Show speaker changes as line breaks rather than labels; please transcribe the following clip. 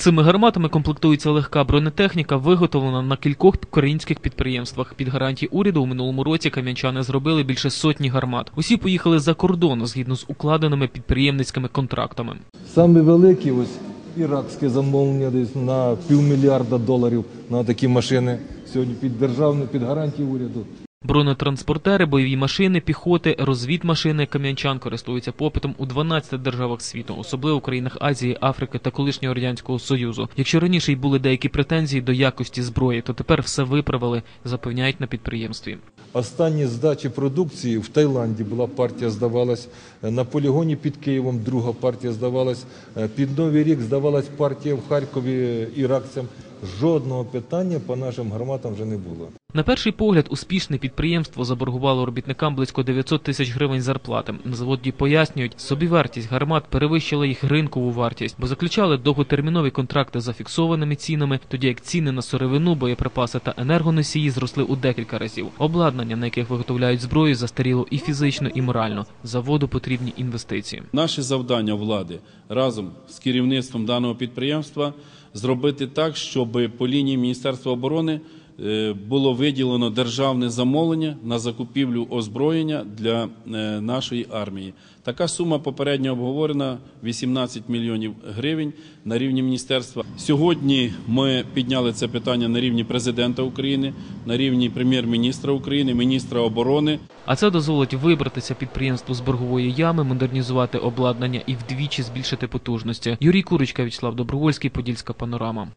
Цими гарматами комплектується легка бронетехніка, виготовлена на кількох українських підприємствах. Під гарантії уряду у минулому році кам'янчани зробили більше сотні гармат. Усі поїхали за кордон згідно з укладеними підприємницькими контрактами.
Саме великі ось іракське замовлення десь на півмільярда доларів на такі машини. Сьогодні під державну, під гарантії уряду.
Бронетранспортери, бойові машини, піхоти, розвідмашини кам'янчан користуються попитом у 12 державах світу, особливо в країнах Азії, Африки та колишнього радянського союзу. Якщо раніше й були деякі претензії до якості зброї, то тепер все виправили, запевняють на підприємстві.
Останні здачі продукції в Таїланді була партія, здавалась на полігоні під Києвом. Друга партія здавалась під Новий рік. Здавалась партія в Харкові іракцям. Жодного питання по нашим гарматам вже не було.
На перший погляд, успішне підприємство заборгувало робітникам близько 900 тисяч гривень зарплати. На заводі пояснюють, собівартість гармат перевищила їх ринкову вартість, бо заключали довготермінові контракти за фіксованими цінами, тоді як ціни на сировину, боєприпаси та енергоносії зросли у декілька разів. Обладнання, на яких виготовляють зброю, застаріло і фізично, і морально. Заводу потрібні інвестиції.
Наше завдання влади разом з керівництвом даного підприємства зробити так, щоб по лінії Міністерства оборони було виділено державне замовлення на закупівлю озброєння для е, нашої армії. Така сума попередньо обговорена 18 мільйонів гривень на рівні міністерства. Сьогодні ми підняли це питання на рівні президента України, на рівні прем'єр-міністра України, міністра оборони.
А це дозволить вибратися підприємству з боргової ями, модернізувати обладнання і вдвічі збільшити потужності. Юрій Курочка, Вячеслав Добровольський, Подільська панорама.